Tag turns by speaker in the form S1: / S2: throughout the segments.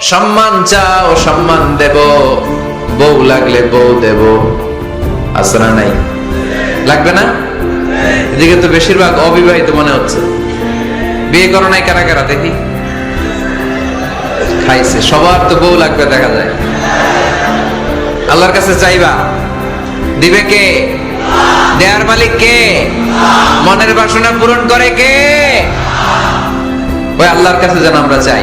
S1: সম্মান চাও, সম্মান দেব। বউ লাগলে বউ দেব। আসনা নাই? লাগবে না? এদিকে তো বেশিরভাগ অবিবাহিত মনে হচ্ছে। বিয়ে করো নাই কারা কারা, দেখি। খাইছে, সবার তো বউ লাগবে দেখা যায়। আল্লাহর কাছে চাইবা। দিবে কে? দেয়ার মালিক কে? মনের বাসনা পূরণ করে কে? ওই আল্লাহর কাছে যেন আমরা চাই।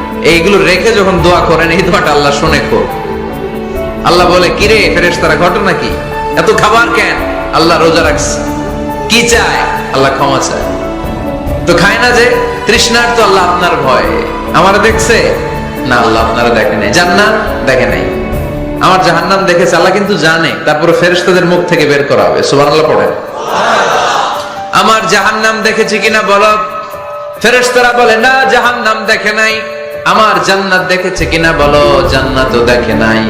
S1: এইগুলো রেখে যখন দোয়া করেন, এই দোয়াটা আল্লাহ শুনে খুব। আল্লাহ বলে, কিরে ফেরেস তারা ঘটনা কি? এত খাবার কেন? আল্লাহ রোজা রাখছে। কি চায়? আল্লাহ ক্ষমা চায়। তো খায় না যে, তৃষ্ণার তো আল্লাহ আপনার ভয়। আমার দেখছে? না, আল্লাহ আপনারা দেখে নাই। জান্নাত দেখে নাই। আমার জাহান্নাম দেখেছে, আল্লাহ কিন্তু জানে। তারপরে ফেরেশতাদের মুখ থেকে বের করা হবে। সুবহানাল্লাহ পড়েন। আমার জাহান্নাম দেখেছি কিনা বলো? ফেরেশতারা বলে, না, জাহান্নাম দেখে নাই। আমার জান্নাত দেখেছে কিনা বলো? জান্নাতও দেখে নাই।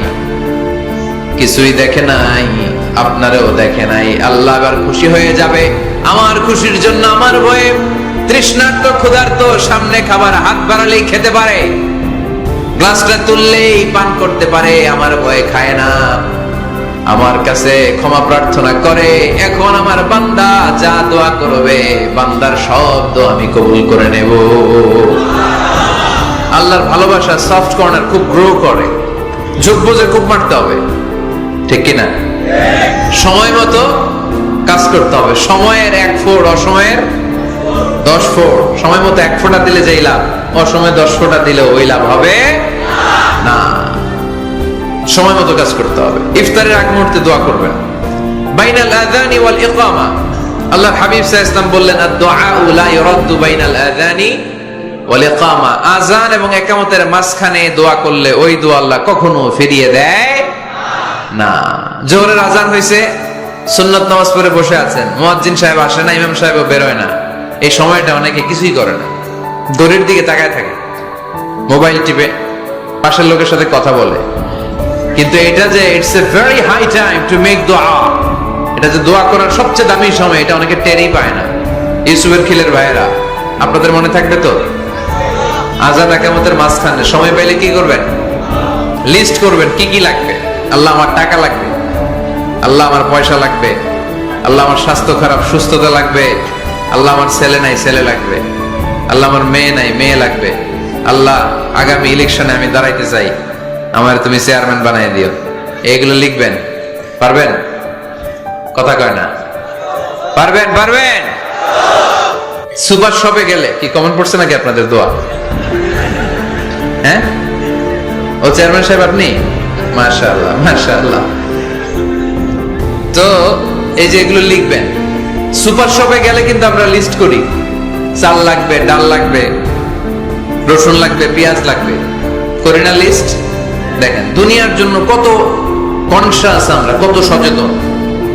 S1: কিছুই দেখে নাই, আপনারও দেখে নাই। আল্লাহ আবার খুশি হয়ে যাবে। আমার খুশির জন্য আমার ভয়ে তৃষ্ণার্ত, ক্ষুধার্ত, সামনে খাবার, হাত বাড়ালেই খেতে পারে। গ্লাসটা তুললেই পান করতে পারে, আমার ভয়ে খায় না। আমার কাছে ক্ষমা প্রার্থনা করে, এখন আমার বান্দা যা দোয়া করবে, বান্দার সব দোয়া আমি কবুল করে নেব। আল্লাহর ভালোবাসা সফট কর্নার খুব গ্রো করে। যোগ বুঝে খুব মারতে হবে। ঠিক কিনা? সময় মতো কাজ করতে হবে। সময়ের এক ফোর অসময়ের দশ ফোর সময় মতো এক ফোঁটা দিলে যেই লাভ, অসময়ে দশ ফোঁটা দিলে ওই লাভ হবে না। সময় মতো কাজ করতে হবে। ইফতারের আগ মুহূর্তে দোয়া করবেন। বাইনাল আযানি ওয়াল ইকামা। আল্লাহ হাবিব সাল্লাল্লাহু আলাইহি বললেন আদ-দুআ লা ইউরাদ্দু বাইনাল আযানি ওয়াল ইকামা আযান এবং ইকামতের মাঝখানে দোয়া করলে ওই দোয়া আল্লাহ কখনো ফিরিয়ে দেয় না। জোহরের আজান হয়েছে সুন্নত নামাজ পড়ে বসে আছেন। মুয়াজ্জিন সাহেব আসে না, ইমাম সাহেবও বেরোয় না। এই সময়টা অনেকে কিছুই করে না। দড়ির দিকে তাকায় থাকে। মোবাইল টিপে, পাশের লোকের সাথে কথা বলে। কিন্তু এটা যে it's a very high time to make দোয়া এটা যে দোয়া করার সবচেয়ে দামি সময়, এটা অনেকে টেরই পায় না। ইউসুফের খিলের ভাইয়েরা, আপনাদের মনে থাকবে তো? আজাদ একামতের মাঝখানে। সময় পাইলে কি করবেন? লিস্ট করবেন কি কি লাগবে। আল্লাহ আমার টাকা লাগবে। আল্লাহ আমার পয়সা লাগবে। আল্লাহ আমার স্বাস্থ্য খারাপ, সুস্থতা লাগবে। আল্লাহ আমার ছেলে নাই, ছেলে লাগবে। আল্লাহ আমার মেয়ে নাই, মেয়ে লাগবে। আল্লাহ আগামী ইলেকশনে আমি দাঁড়াইতে চাই। আমার তুমি চেয়ারম্যান বানাই দিও। এইগুলো লিখবেন। পারবেন? কথা কয় না। পারবেন? পারবেন? সুপার শপে গেলে কি কমন পড়ছে নাকি আপনাদের দোয়া? হ্যাঁ? ও চেয়ারম্যান সাহেব আপনি? মাশাআল্লাহ মাশাআল্লাহ। তো এই যে এগুলো লিখবেন, সুপার শপে গেলে কিন্তু আমরা লিস্ট করি। চাল লাগবে, ডাল লাগবে, রসুন লাগবে, পেঁয়াজ লাগবে। করি না লিস্ট দেখেন, দুনিয়ার জন্য কত কনসাস আমরা, কত সচেতন।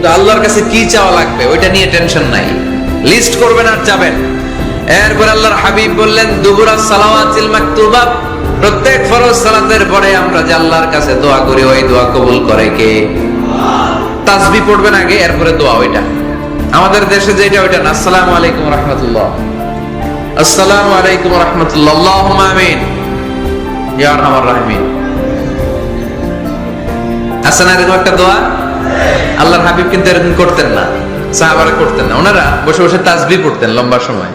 S1: তো আল্লাহর কাছে কি চাওয়া লাগবে, ওইটা নিয়ে টেনশন নাই। লিস্ট করবেন আর যাবেন। এরপর আল্লাহর হাবিব বললেন, দুবুরা সালাওয়াতিল মাকতুবা, প্রত্যেক ফরজ সালাতের পরে আমরা যে আল্লাহর কাছে দোয়া করি, ওই দোয়া কবুল করে কে? তাসবি পড়বেন আগে, এরপরে দোয়া ওইটা। আমাদের দেশে যেটা ওইটা না। আসসালামু আলাইকুম রহমতুল্লাহ। আসসালামু আলাইকুম রহমতুল্লাহ। আল্লাহুম্মা আমিন। ইয়া আরহামার রাহিমিন। আছে না একটা দোয়া? আল্লাহর হাবিব কিন্তু এরকম করতেন না, সাহাবারা করতেন না। ওনারা বসে বসে তাসবি পড়তেন লম্বা সময়।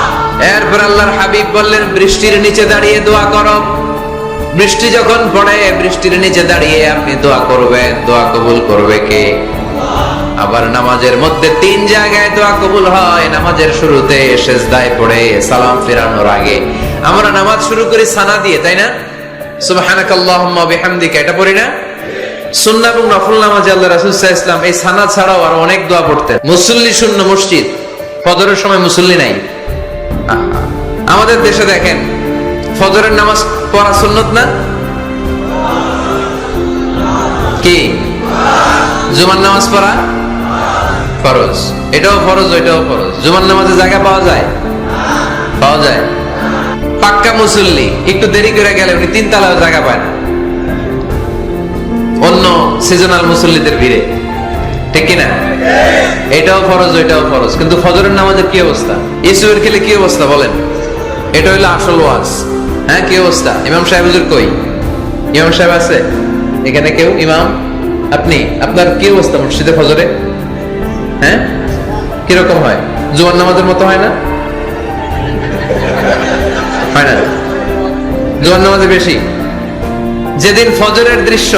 S1: এরপর আল্লাহর হাবিব বললেন, বৃষ্টির নিচে দাঁড়িয়ে দোয়া করো। বৃষ্টি যখন পড়ে, বৃষ্টির নিচে দাঁড়িয়ে আপনি দোয়া করবেন। দোয়া কবুল করবে কে? আবার নামাজের মধ্যে তিন জায়গায় দোয়া কবুল হয়। নামাজের শুরুতে সেজদায় পড়ে, সালাম ফেরানোর আগে। আমরা নামাজ শুরু করি সানা দিয়ে, তাই না? সুবহানাকাল্লাহুম্মা বিহামদিকা, এটা পড়ি না? সুন্নাহ এবং নফল নামাজে আল্লাহ রাসূল সাল্লাল্লাহু আলাইহি এই সানা ছাড়াও আরও অনেক দোয়া পড়তেন। মুসল্লি শূন্য মসজিদ। ফজরের সময় মুসল্লি নাই। আমাদের দেশে দেখেন, ফজরের নামাজ পড়া সুন্নত না? কি? জুমার নামাজ পড়া ফরজ। এটাও ফরজ, ওইটাও ফরজ। জুমার নামাজে জায়গা পাওয়া যায়? পাওয়া যায়। পাক্কা মুসল্লি, একটু দেরি করে গেলে উনি তিন তালাও জায়গা পায় না। অন্য সিজনাল মুসল্লিদের ভিড়ে। ঠিক কিনা? এটাও ফরজ, ওইটাও ফরজ। কিন্তু ফজরের নামাজের কি অবস্থা? ইসুয়ের খেলে কি অবস্থা বলেন? এটা হইল আসল ওয়াজ। হ্যাঁ কি অবস্থা? ইমাম সাহেব হুজুর কই? ইমাম সাহেব আছে? এখানে কেউ? ইমাম? আপনি? আপনার কি অবস্থা মসজিদে ফজরে? হ্যাঁ? কীরকম হয়? জুয়ার নামাজের মতো হয় না? হয় না। জুয়ার নামাজে বেশি। যেদিন ফজরের দৃশ্য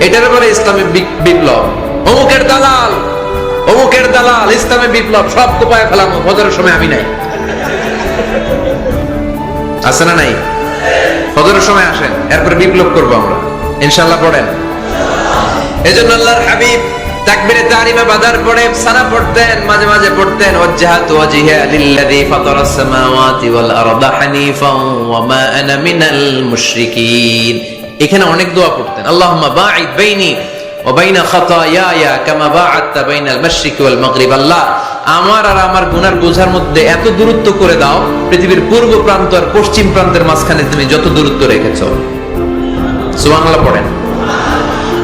S1: এটার পরে ইসলামী বিপ্লব। অমুকের দালাল অমুকের দালাল, ইসলামী বিপ্লব, সব কোপায় ফেলাম, ফজরের সময় আমি নাই। আছে না নাই? ফজরের সময় আসেন, এরপরে বিপ্লব করব আমরা। ইনশাল্লাহ পড়েন। আল্লাহর হাবিব বাদার পড়তেন, মাঝে মাঝে পড়তেন ওয়াজহাতু লিল্লাযী ফাতারাস সামাওয়াতি ওয়াল আরদা ওয়া মা আনা মিনাল মুশরিকিন। এখানে অনেক দোয়া পড়তেন। আল্লাহ, আমার আর আমার গুনার বোঝার মধ্যে এত দূরত্ব করে দাও, পৃথিবীর পূর্ব প্রান্ত আর পশ্চিম প্রান্তের মাঝখানে তুমি যত দূরত্ব রেখেছো। সুবহানাল্লাহ পড়েন।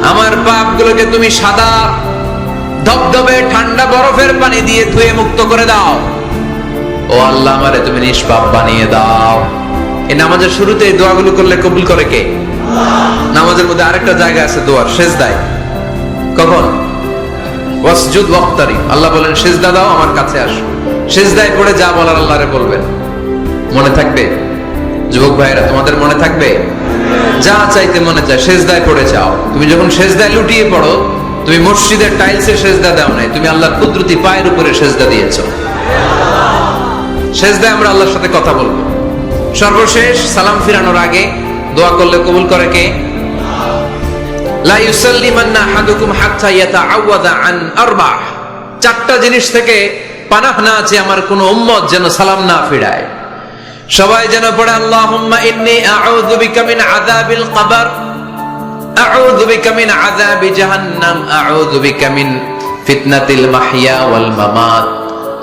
S1: আমার পাপগুলোকে তুমি সাদা ধবধবে ঠান্ডা বরফের পানি দিয়ে ধুয়ে মুক্ত করে দাও। ও আল্লাহ, আমারে তুমি নিষ্পাপ বানিয়ে দাও। এই নামাজের শুরুতে দোয়াগুলো করলে কবুল করে কে? নামাজের মধ্যে আরেকটা জায়গা আছে দোয়ার শেষ দায় কখন? ওয়াসজুদ ওয়াক্তারি। আল্লাহ বলেন, সেজদা দাও, আমার কাছে আসো। সেজদায় পড়ে যা বলার আল্লাহরে বলবেন। মনে থাকবে? যুবক তোমাদের মনে থাকবে? যা চাইতে মনে চায়, সেজদায় পড়ে যাও। তুমি যখন সেজদায় লুটিয়ে পড়ো, তুমি মসজিদের টাইলসে সেজদা দাও নাই, তুমি আল্লাহর কুদরতি পায়ের উপরে সেজদা দিয়েছ। সেজদায় আমরা আল্লাহর সাথে কথা বলব। সর্বশেষ সালাম ফিরানোর আগে দোয়া করলে কবুল করে কে? চারটা জিনিস থেকে পানাহ না আছে আমার কোনো উম্মত যেন সালাম না ফিরায়। সবাই যেন পড়ে, আল্লাহুম্মা ফিতনাতিল মাহইয়া ওয়াল মামাত।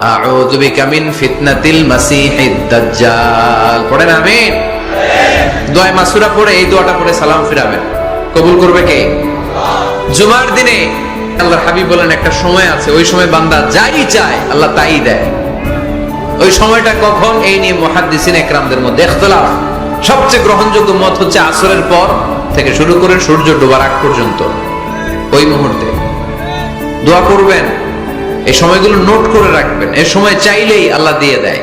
S1: আউযু বিকা মিন ফিতনাতিল মাসিহিদ দাজ্জাল। পড়েন, আমিন। দোয়া মাসুরা পড়ে এই দোয়াটা পড়ে সালাম ফিরাবেন কবুল করবে কে? জুমার দিনে আল্লাহর হাবিব বলেন, একটা সময় আছে, ওই সময় বান্দা যাই চায়, আল্লাহ তাই দেয়। ওই সময়টা কখন? এই নিয়ে মুহাদ্দিসিন একরামদের মধ্যে ইখতিলাফ সবচেয়ে গ্রহণযোগ্য মত হচ্ছে আসরের পর থেকে শুরু করে সূর্য ডোবার আগ পর্যন্ত। ওই মুহূর্তে দোয়া করবেন, এই সময়গুলো নোট করে রাখবেন এই সময় চাইলেই আল্লাহ দিয়ে দেয়।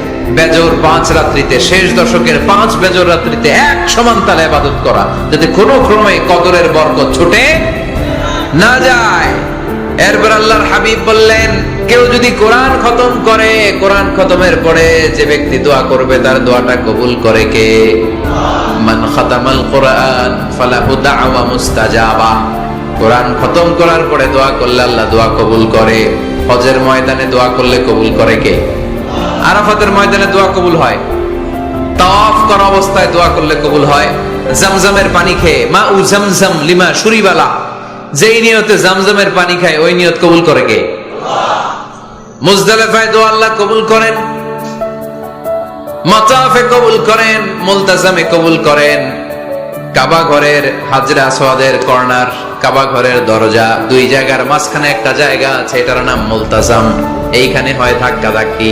S1: বেজর পাঁচ রাত্রিতে, শেষ দশকের পাঁচ বেজর রাত্রিতে এক সমান তালে আবাদত করা, যাতে কোনো ক্রমে কদরের বরকত ছুটে না যায়। এরপর আল্লাহর হাবিব বললেন, কেউ যদি কোরআন খতম করে, কোরআন খতমের পরে যে ব্যক্তি দোয়া করবে, তার দোয়াটা কবুল করে কে? মান খাতামাল কোরআন ফালাহু দাওয়া মুস্তাজাবা। কোরআন খতম করার পরে দোয়া করলে আল্লাহ দোয়া কবুল করে। হজের ময়দানে দোয়া করলে কবুল করে কে? আরাফাতের ময়দানে দোয়া কবুল হয়। তাওয়াফ করা অবস্থায় দোয়া করলে কবুল হয়। জামজামের পানি খেয়ে মা উ জামজাম লিমা সুরিবালা যেই নিয়তে জামজামের পানি খায়, ওই নিয়ত কবুল করে কে? মুজদালেফায় দোয়া আল্লাহ কবুল করেন। মাতাফে কবুল করেন, মুলতাজামে কবুল করেন। কাবা ঘরের হাজরা সোয়াদের কর্নার, কাবা ঘরের দরজা, দুই জায়গার মাঝখানে একটা জায়গা আছে, এটার নাম মুলতাজাম। এইখানে হয় ধাক্কা ধাক্কি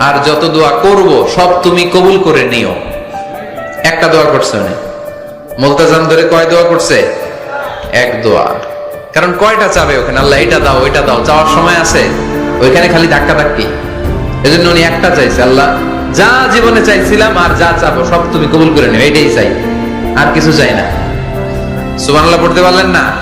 S1: আর যত দোয়া করব, সব তুমি কবুল করে নিও। একটা দোয়া করছে উনি। মুলতাজাম ধরে কয় দোয়া করছে? এক দোয়া। কারণ কয়টা চাবে ওখানে? আল্লাহ এটা দাও, ওইটা দাও। চাওয়ার সময় আছে। ওইখানে খালি ধাক্কা ধাক্কি এই জন্য উনি একটা চাইছে, আল্লাহ, যা জীবনে চাইছিলাম আর যা চাবো, সব তুমি কবুল করে নিও। এটাই চাই। আর কিছু চাই না। সুবহানাল্লাহ পড়তে পারলেন না?